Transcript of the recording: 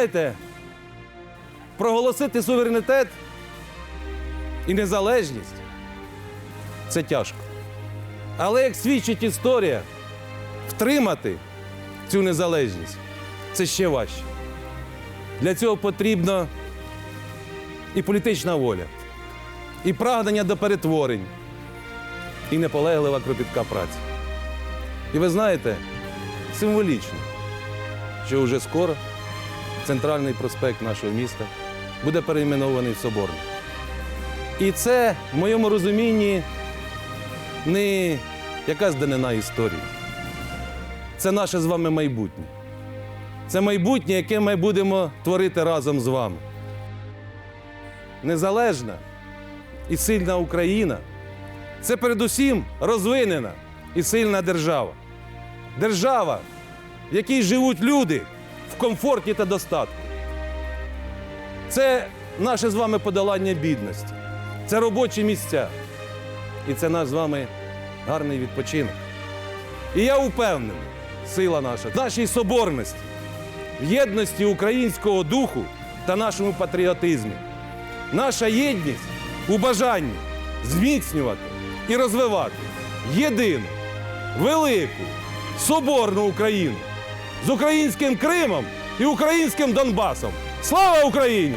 знаєте, проголосити суверенітет і незалежність це тяжко. Але як свідчить історія, втримати цю незалежність це ще важче. Для цього потрібна і політична воля, і прагнення до перетворень, і наполеглива кропітка праця. І ви знаєте, символічно, що вже скоро центральний проспект нашого міста буде перейменований в Соборний. І це, в моєму розумінні, не якась данина історії. Це наше з вами майбутнє. Це майбутнє, яке ми будемо творити разом з вами. Незалежна і сильна Україна це передусім розвинена і сильна держава. Держава, в якій живуть люди в комфорті та достатку. Це наше з вами подолання бідності, це робочі місця. І це наш з вами гарний відпочинок. І я впевнений, сила наша, нашій соборності, в єдності українського духу та нашому патріотизмі. Наша єдність у бажанні зміцнювати і розвивати єдину, велику, соборну Україну з українським Кримом і українським Донбасом. Слава Україні!